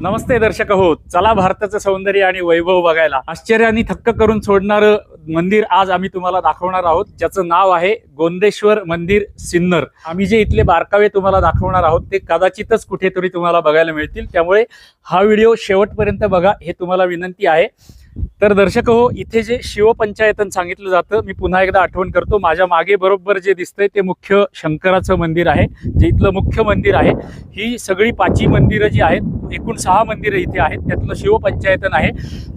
नमस्ते दर्शक हो चला भारताचं सौंदर्य आणि वैभव बघायला. आश्चर्याने थक्क करून सोडणारं मंदिर आज आम्ही तुम्हाला दाखवणार आहोत. ज्याचं नाव आहे गोंदेश्वर मंदिर सिन्नर. आम्ही जे इथले बारकावे तुम्हाला दाखवणार आहोत ते कदाचितच कुठेतरी तुम्हाला बघायला मिळतील. त्यामुळे हा व्हिडिओ शेवटपर्यंत बघा हे तुम्हाला विनंती आहे. तर दर्शक हो इथे जे शिवपंचायतन सांगितलं जातं मी पुन्हा एकदा आठवण करतो माझ्या मागे बरोबर जे दिसतंय ते मुख्य शंकराचं मंदिर आहे जे इथलं मुख्य मंदिर आहे. ही सगळी पाची मंदिरं जी आहेत एकूण सहा मंदिरं इथे आहेत. त्यातलं शिवपंचायतन आहे.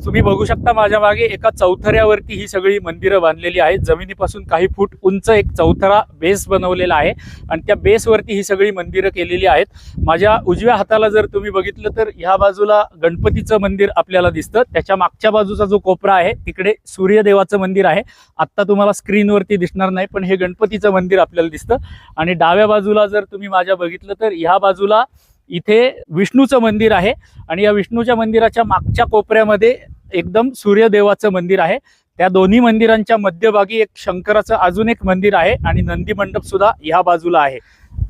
तुम्ही बघू शकता माझ्या मागे एका चौथऱ्यावरती ही सगळी मंदिरं बांधलेली आहेत. जमिनीपासून काही फूट उंच एक चौथरा बेस बनवलेला आहे आणि त्या बेसवरती ही सगळी मंदिरं केलेली आहेत. माझ्या उजव्या हाताला जर तुम्ही बघितलं तर ह्या बाजूला गणपतीचं मंदिर आपल्याला दिसतं. त्याच्या मागच्या बाजूचा जो कोपरा आहे तिकडे सूर्यदेवाचं मंदिर आहे. आत्ता तुम्हाला स्क्रीनवरती दिसणार नाही पण हे गणपतीचं मंदिर आपल्याला दिसतं. आणि डाव्या बाजूला जर तुम्ही माझ्या बघितलं तर ह्या बाजूला इथे विष्णूचं मंदिर आहे. आणि या विष्णूच्या मंदिराच्या मागच्या कोपऱ्यामध्ये एकदम सूर्यदेवाचं मंदिर आहे. त्या दोन्ही मंदिरांच्या मध्यभागी एक शंकराचं अजून एक मंदिर आहे आणि नंदी मंडप सुद्धा ह्या बाजूला आहे.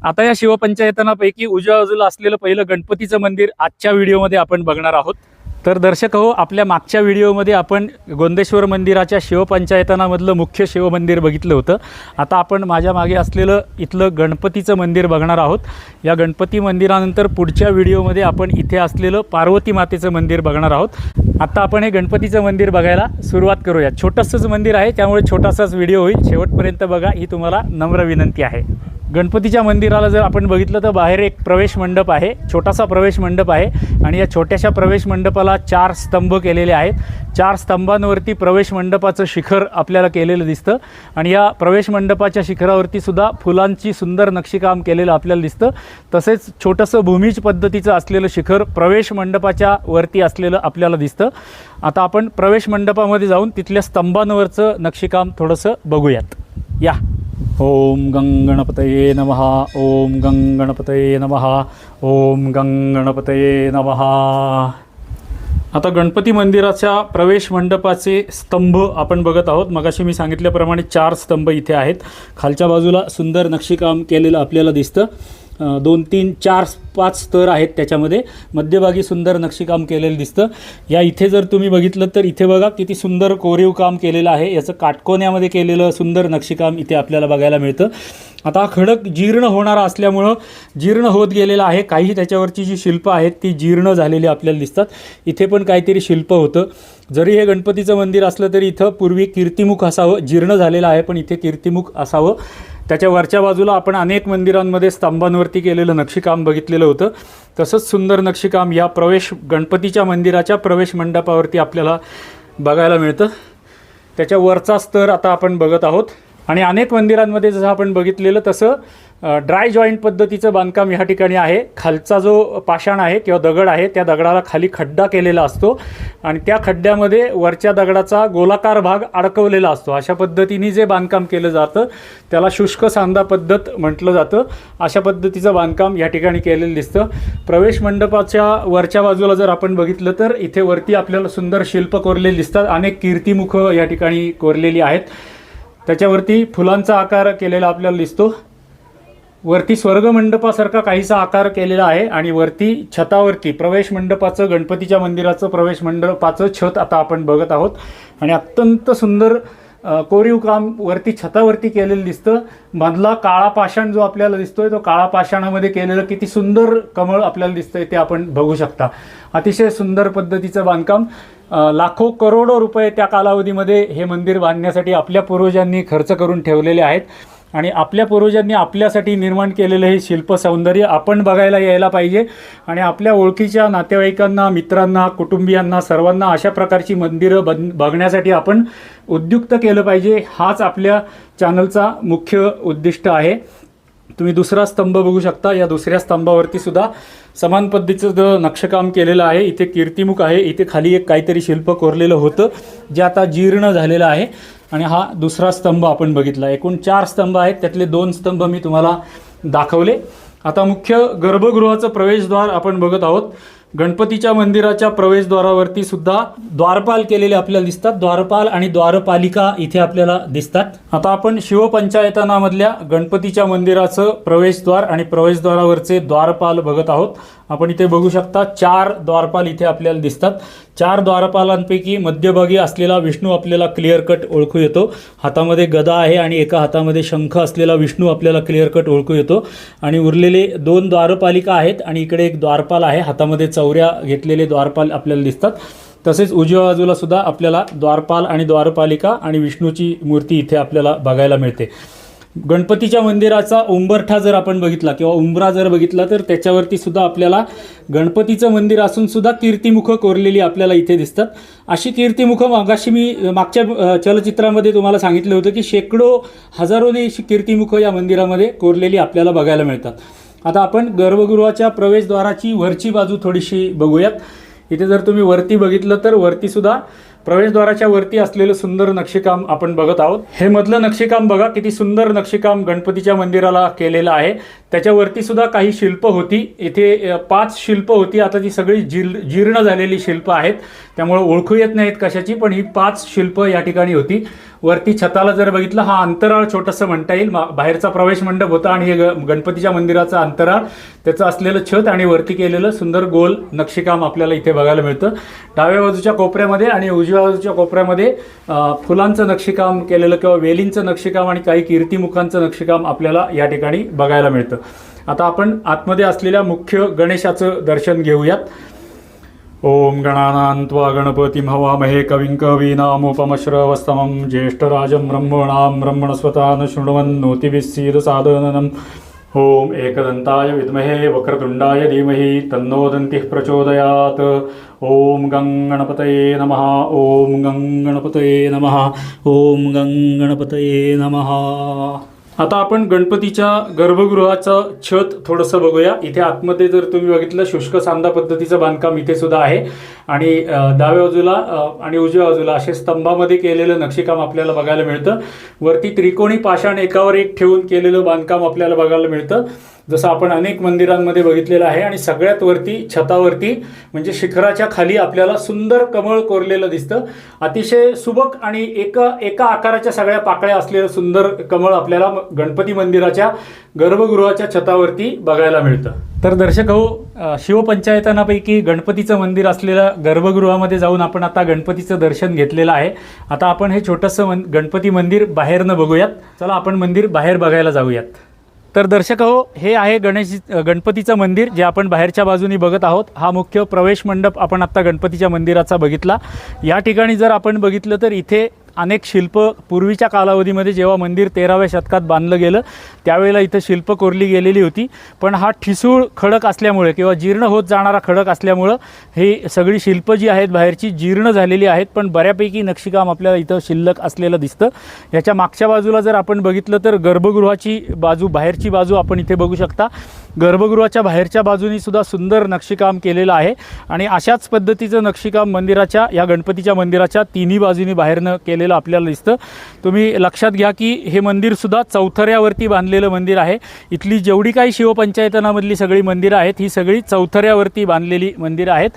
आता या शिवपंचायतनापैकी उजव्या बाजूला असलेलं पहिलं गणपतीचं मंदिर आजच्या व्हिडिओमध्ये आपण बघणार आहोत. तर दर्शक हो आपल्या मागच्या व्हिडिओमध्ये आपण गोंदेश्वर मंदिराच्या शिवपंचायतनामधलं मुख्य शिवमंदिर बघितलं होतं. आता आपण माझ्या मागे असलेलं इथलं गणपतीचं मंदिर बघणार आहोत. या गणपती मंदिरानंतर पुढच्या व्हिडिओमध्ये आपण इथे असलेलं पार्वती मातेचं मंदिर बघणार आहोत. आता आपण हे गणपतीचं मंदिर बघायला सुरुवात करूया. छोटंसंच मंदिर आहे त्यामुळे छोटासाच व्हिडिओ होईल. शेवटपर्यंत बघा ही तुम्हाला नम्र विनंती आहे. गणपतीच्या मंदिराला जर आपण बघितलं तर बाहेर एक प्रवेश मंडप आहे छोटासा प्रवेश मंडप आहे आणि या छोट्याशा प्रवेश मंडपाला चार स्तंभ केलेले आहेत. चार स्तंभांवरती प्रवेश मंडपाचं शिखर आपल्याला केलेलं दिसतं आणि या प्रवेश मंडपाच्या शिखरावरती सुद्धा फुलांची सुंदर नक्षीकाम केलेलं आपल्याला दिसतं. तसेच छोटंसं भूमीज पद्धतीचं असलेलं शिखर प्रवेश मंडपाच्या वरती असलेलं आपल्याला दिसतं. आता आपण प्रवेश मंडपामध्ये जाऊन तिथल्या स्तंभांवरचं नक्षीकाम थोडंसं बघूयात. या. ओम गंगणपतये नमः ओम गंगणपतये नमः ओम गंगणपतये नमः. आता गणपती मंदिराच्या प्रवेश मंडपाचे स्तंभ आपण बघत आहोत. मगाशी मी सांगितल्याप्रमाणे चार स्तंभ इथे आहेत. खालच्या बाजूला सुंदर नक्षीकाम केलेलं आपल्याला दिसतं. दोन तीन चार पाच स्तर आहेत त्याच्यामध्ये. मध्यभागी सुंदर नक्षीकाम केलेलं दिसतं. या इथे जर तुम्ही बघितलं तर इथे बघा किती सुंदर कोरीव काम केलेलं आहे. याचं काटकोन्यामध्ये केलेलं सुंदर नक्षीकाम इथे आपल्याला बघायला मिळतं. आता हा खडक जीर्ण होणारा असल्यामुळं जीर्ण होत गेलेला आहे. काही त्याच्यावरची जी शिल्प आहेत ती जीर्ण झालेली आपल्याला दिसतात. इथे पण काहीतरी शिल्प होतं. जरी हे गणपतीचं मंदिर असलं तरी इथं पूर्वी कीर्तिमुख असावं जीर्ण झालेलं आहे पण इथे कीर्तिमुख असावं. त्याच्या वरच्या बाजूला आपण अनेक मंदिरांमध्ये स्तंभांवरती केलेलं नक्षीकाम बघितलेलं होतं. तसंच सुंदर नक्षीकाम या प्रवेश गणपतीच्या मंदिराच्या प्रवेश मंडपावरती आपल्याला बघायला मिळतं. त्याच्या वरचा स्तर आता आपण बघत आहोत. आणि अनेक मंदिरांमध्ये जसं आपण बघितलेलं तसं ड्राय जॉईंट पद्धतीचं बांधकाम ह्या ठिकाणी आहे. खालचा जो पाषाण आहे किंवा दगड आहे त्या दगडाला खाली खड्डा केलेला असतो. आणि त्या खड्ड्यामध्ये वरच्या दगडाचा गोलाकार भाग अडकवलेला असतो. अशा पद्धतीने जे बांधकाम केलं जातं त्याला शुष्क सांदा पद्धत म्हटलं जातं. अशा पद्धतीचं बांधकाम या ठिकाणी केलेलं दिसतं. प्रवेश मंडपाच्या वरच्या बाजूला जर आपण बघितलं तर इथे वरती आपल्याला सुंदर शिल्प कोरलेली दिसतात. अनेक कीर्तिमुखं या ठिकाणी कोरलेली आहेत. त्याच्यावरती फुलांचा आकार केलेला आपल्याला दिसतो. वरती स्वर्गमंडपासारखा काहीसा आकार केलेला आहे आणि वरती छतावरती प्रवेश मंडपाचं गणपतीच्या मंदिराचं प्रवेश मंडपाचं छत आता आपण बघत आहोत. आणि अत्यंत सुंदर कोरीव काम वरती छतावरती केलेलं दिसतं. मधला काळा पाषाण जो आपल्याला दिसतोय तो काळा पाषाणामध्ये केलेलं किती सुंदर कमळ आपल्याला दिसतंय ते आपण बघू शकता. अतिशय सुंदर पद्धतीचं बांधकाम. लाखो करोडो रुपये त्या कालावधीमध्ये हे मंदिर बांधण्यासाठी आपल्या पूर्वजांनी खर्च करून ठेवलेले आहेत. आणि आपल्या पूर्वजांनी आपल्यासाठी निर्माण केलेलं हे शिल्प सौंदर्य आपण बघायला यायला पाहिजे. आणि आपल्या ओळखीच्या नातेवाईकांना मित्रांना कुटुंबियांना सर्वांना अशा प्रकारची मंदिरं बन बघण्यासाठी आपण उद्युक्त केलं पाहिजे. हाच आपल्या चॅनलचा मुख्य उद्दिष्ट आहे. तुम्ही दुसरा स्तंभ बघू शकता. या दुसऱ्या स्तंभावरती सुद्धा समान पद्धतीचं जो नक्षकाम केलेलं आहे. इथे कीर्तिमुख आहे. इथे खाली एक काहीतरी शिल्प कोरलेलं होतं जे आता जीर्ण झालेलं आहे. आणि हा दुसरा स्तंभ आपण बघितला. एकूण चार स्तंभ आहेत. त्यातले दोन स्तंभ मी तुम्हाला दाखवले. आता मुख्य गर्भगृहाचं प्रवेशद्वार आपण बघत आहोत. गणपतीच्या मंदिराच्या प्रवेशद्वारावरती सुद्धा द्वारपाल केलेले आपल्याला दिसतात. द्वारपाल आणि द्वारपालिका इथे आपल्याला दिसतात. आता आपण शिवपंचायतनामधल्या गणपतीच्या मंदिराचं प्रवेशद्वार आणि प्रवेशद्वारावरचे द्वारपाल बघत आहोत. आपण इथे बघू शकता चार द्वारपाल इथे आपल्याला दिसतात. चार द्वारपालांपैकी मध्यभागी असलेला विष्णू आपल्याला क्लिअर कट ओळखू येतो. हातामध्ये गदा आहे आणि एका हातामध्ये शंख असलेला विष्णू आपल्याला क्लिअर कट ओळखू येतो. आणि उरलेले दोन द्वारपालिका आहेत आणि इकडे एक द्वारपाल आहे. हातामध्ये चौऱ्या घेतलेले द्वारपाल आपल्याला दिसतात. तसेच उजव्या बाजूला सुद्धा आपल्याला द्वारपाल आणि द्वारपालिका आणि विष्णूची मूर्ती इथे आपल्याला बघायला मिळते. गणपतीच्या मंदिराचा उंबरठा जर आपण बघितला किंवा उंबरा जर बघितला तर त्याच्यावरती सुद्धा आपल्याला गणपतीचं मंदिर असून सुद्धा कीर्तिमुखं कोरलेली आपल्याला इथे दिसतात. अशी कीर्तिमुखं मागाशी मी मागच्या चलचित्रामध्ये तुम्हाला सांगितलं होतं की शेकडो हजारोने अशी कीर्तिमुखं या मंदिरामध्ये कोरलेली आपल्याला बघायला मिळतात. आता आपण गर्भगृहाच्या प्रवेशद्वाराची वरची बाजू थोडीशी बघूयात. इथे जर तुम्ही वरती बघितलं तर वरतीसुद्धा प्रवेशद्वाराच्या वरती असलेलं सुंदर नक्षीकाम आपण बघत आहोत. हे मधलं नक्षीकाम बघा किती सुंदर नक्षीकाम गणपतीच्या मंदिराला केलेलं आहे. त्याच्यावरती सुद्धा काही शिल्प होती. इथे पाच शिल्प होती. आता ती सगळी जीर जीर्ण झालेली शिल्प आहेत. त्यामुळे ओळखू येत नाहीत कशाची पण ही पाच शिल्प या ठिकाणी होती. वरती छताला जर बघितलं हा अंतराळ छोटंसं म्हणता येईल. मा- बाहेरचा प्रवेश मंडप होता आणि हे ग- गणपतीच्या मंदिराचा अंतराळ. त्याचं असलेलं छत आणि वरती केलेलं सुंदर गोल नक्षीकाम आपल्याला इथे बघायला मिळतं. डाव्या बाजूच्या कोपऱ्यामध्ये आणि उजव्या बाजूच्या कोपऱ्यामध्ये फुलांचं नक्षीकाम केलेलं किंवा वेलींचं नक्षीकाम आणि काही कीर्तिमुखांचं नक्षीकाम आपल्याला या ठिकाणी बघायला मिळतं. आता आपण आतमध्ये असलेल्या मुख्य गणेशाचं दर्शन घेऊयात. ओम गणानांत्वा गणपती हवामहे कविं कवीनामुपमश्रवस्तमं ज्येष्ठराजं ब्रह्मणां ब्रह्मणस्वतान् शृण्वन्नोतिभिः सीदसादनम् ॐ एकदन्ताय विद्महे वक्रतुण्डाय धीमहि तन्नो दन्तिः प्रचोदयात्। ॐ गं गणपतये नमः ॐ गं गणपतये नमः ॐ गं गणपतये नमः आता आपण गणपतीच्या गर्भगृहाचं छत थोडंसं बघूया. इथे आतमध्ये जर तुम्ही बघितलं शुष्क सांदा पद्धतीचं बांधकाम इथे सुद्धा आहे. आणि डाव्या बाजूला आणि उजव्या बाजूला असे स्तंभामध्ये केलेलं नक्षीकाम आपल्याला बघायला मिळतं. वरती त्रिकोणी पाषाण एकावर एक ठेवून केलेलं बांधकाम आपल्याला बघायला मिळतं. जसं आपण अनेक मंदिरांमध्ये बघितलेलं आहे आणि सगळ्यात वरती छतावरती म्हणजे शिखराच्या खाली आपल्याला सुंदर कमळ कोरलेलं दिसतं. अतिशय सुबक आणि एका एका आकाराच्या सगळ्या पाकळ्या असलेलं सुंदर कमळ आपल्याला गणपती मंदिराच्या गर्भगृहाच्या छतावरती बघायला मिळतं. तर दर्शक हो अ, शिवपंचायतनापैकी गणपतीचं मंदिर असलेल्या गर्भगृहामध्ये जाऊन आपण आता गणपतीचं दर्शन घेतलेलं आहे. आता आपण हे छोटंसं मन गणपती मंदिर बाहेरनं बघूयात. चला आपण मंदिर बाहेर बघायला जाऊयात. तर दर्शक हो हे आहे गणेश गणपतीचं मंदिर जे आपण बाहेरच्या बाजूनी बघत आहोत. हा मुख्य प्रवेश मंडप आपण आत्ता गणपतीच्या मंदिराचा बघितला. या ठिकाणी जर आपण बघितलं तर इथे अनेक शिल्प पूर्वीच्या कालावधीमध्ये जेव्हा मंदिर तेराव्या शतकात बांधलं गेलं त्यावेळेला इथं शिल्प कोरली गेलेली होती. पण हा ठिसूळ खडक असल्यामुळे किंवा जीर्ण होत जाणारा खडक असल्यामुळं हे सगळी शिल्प जी आहेत बाहेरची जीर्ण झालेली आहेत पण बऱ्यापैकी नक्षीकाम आपल्याला इथं शिल्लक असलेलं दिसतं. ह्याच्या मागच्या बाजूला जर आपण बघितलं तर गर्भगृहाची बाजू बाहेरची बाजू आपण इथे बघू शकता. गर्भगृहाच्या बाहेरच्या बाजूनी सुद्धा सुंदर नक्षीकाम केलेलं आहे आणि अशाच पद्धतीचं नक्षीकाम मंदिराच्या या गणपतीच्या मंदिराच्या तिन्ही बाजूनी बाहेरनं केलेलं आपल्याला दिसतं. तुम्ही लक्षात घ्या की हे मंदिरसुद्धा चौथऱ्यावरती बांधलेलं मंदिर आहे. इथली जेवढी काही शिवपंचायतनामधली सगळी मंदिरं आहेत ही सगळी चौथऱ्यावरती बांधलेली मंदिरं आहेत.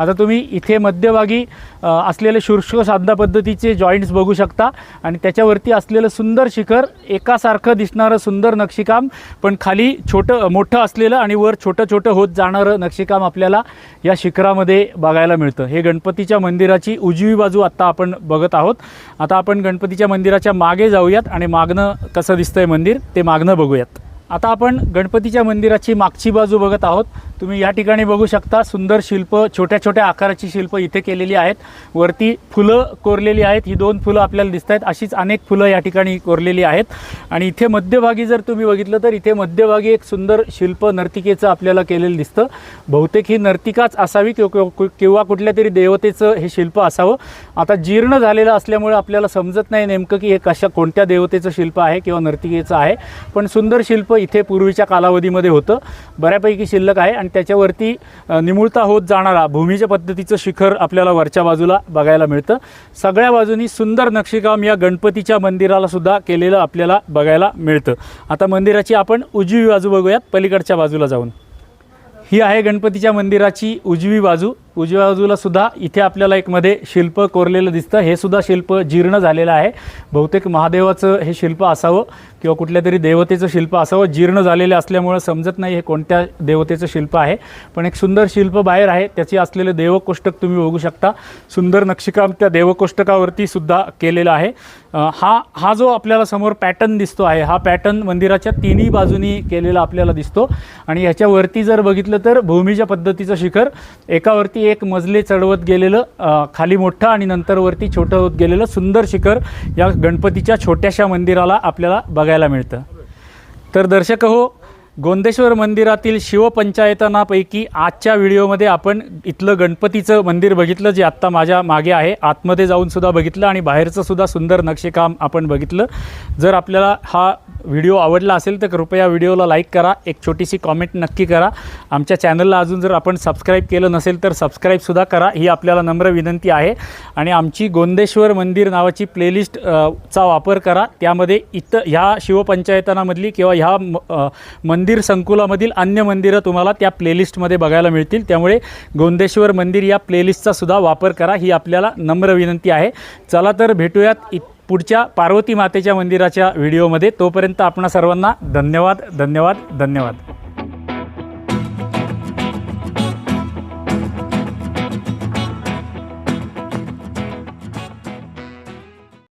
आता तुम्ही इथे मध्यभागी असलेले शुष्क साधना पद्धतीचे जॉईंट्स बघू शकता. आणि त्याच्यावरती असलेलं सुंदर शिखर एकासारखं दिसणारं सुंदर नक्षीकाम पण खाली छोटं मोठं असलेलं आणि वर छोटं छोटं होत जाणारं नक्षीकाम आपल्याला या शिखरामध्ये बघायला मिळतं. हे गणपतीच्या मंदिराची उजवी बाजू आत्ता आपण बघत आहोत. आता आपण गणपतीच्या मंदिराच्या मागे जाऊयात आणि मागणं कसं दिसतंय मंदिर ते मागणं बघूयात. आता आपण गणपतीच्या मंदिराची मागची बाजू बघत आहोत. तुम्ही या ठिकाणी बघू शकता सुंदर शिल्प छोट्या छोट्या आकाराची शिल्प इथे केलेली आहेत. वरती फुलं कोरलेली आहेत. ही दोन फुलं आपल्याला दिसत आहेत. अशीच अनेक फुलं या ठिकाणी कोरलेली आहेत. आणि इथे मध्यभागी जर तुम्ही बघितलं तर इथे मध्यभागी एक सुंदर शिल्प नर्तिकेचं आपल्याला केलेलं दिसतं. बहुतेक ही नर्तिकाच असावी किंवा किंवा कुठल्या तरी देवतेचं हे शिल्प असावं. आता जीर्ण झालेलं असल्यामुळे आपल्याला समजत नाही नेमकं की हे कशा कोणत्या देवतेचं शिल्प आहे किंवा नर्तिकेचं आहे. पण सुंदर शिल्प इथे पूर्वीच्या कालावधीमध्ये होतं. बऱ्यापैकी शिल्लक आहे आणि त्याच्यावरती निमुळता होत जाणारा भूमीच्या पद्धतीचं शिखर आपल्याला वरच्या बाजूला बघायला मिळतं. सगळ्या बाजूनी सुंदर नक्षीकाम या गणपतीच्या मंदिराला सुद्धा केलेलं आपल्याला बघायला मिळतं. आता मंदिराची आपण उजवी बाजू बघूयात पलीकडच्या बाजूला जाऊन. ही आहे गणपतीच्या मंदिराची उजवी बाजू. उजव्या बाजूला सुद्धा इथे आपल्याला एक मध्ये शिल्प कोरलेलं दिसतं. हे सुद्धा शिल्प जीर्ण झालेलं आहे. बहुतेक महादेवाचं हे शिल्प असावं किंवा कुठल्या तरी देवतेचं शिल्प असावं. जीर्ण झालेलं असल्यामुळं समजत नाही हे कोणत्या देवतेचं शिल्प आहे. पण एक सुंदर शिल्प बाहेर आहे. त्याची असलेलं देवकोष्टक तुम्ही बघू शकता. सुंदर नक्षीकाम त्या देवकोष्टकावरती सुद्धा केलेलं आहे. हा हा जो आपल्याला समोर पॅटर्न दिसतो आहे हा पॅटर्न मंदिराच्या तिन्ही बाजूनी केलेला आपल्याला दिसतो. आणि ह्याच्यावरती जर बघितलं तर भूमीच्या पद्धतीचं शिखर एकावरती एक मजले चढवत गेलेलं खाली मोठं आणि नंतर वरती छोटं होत गेलेलं सुंदर शिखर या गणपतीच्या छोट्याशा मंदिराला आपल्याला बघायला मिळतं. तर दर्शक हो गोंदेश्वर मंदिरातील शिवपंचायतनापैकी आजच्या व्हिडिओमध्ये आपण इथलं गणपतीचं मंदिर बघितलं जे आत्ता माझ्या मागे आहे. आतमध्ये जाऊन सुद्धा बघितलं आणि बाहेरचं सुद्धा सुंदर नक्षीकाम आपण बघितलं. जर आपल्याला हा व्हिडिओ आवडला असेल तर कृपया व्हिडिओला लाईक करा एक छोटीशी कॉमेंट नक्की करा. आमच्या चॅनलला अजून जर आपण सबस्क्राईब केलं नसेल तर सबस्क्राईबसुद्धा करा. ही आपल्याला नम्र विनंती आहे. आणि आमची गोंदेश्वर मंदिर नावाची प्लेलिस्ट चा वापर करा. त्यामध्ये इथं ह्या शिवपंचायतनामधली किंवा ह्या म- मंदिर संकुलामधील अन्य मंदिरं तुम्हाला त्या प्लेलिस्टमध्ये बघायला मिळतील. त्यामुळे गोंदेश्वर मंदिर या प्लेलिस्टचा सुद्धा वापर करा. ही आपल्याला नम्र विनंती आहे. चला तर भेटूयात इत पुढच्या पार्वती मातेच्या मंदिराच्या व्हिडिओमध्ये तोपर्यंत आपणा सर्वांना धन्यवाद धन्यवाद धन्यवाद.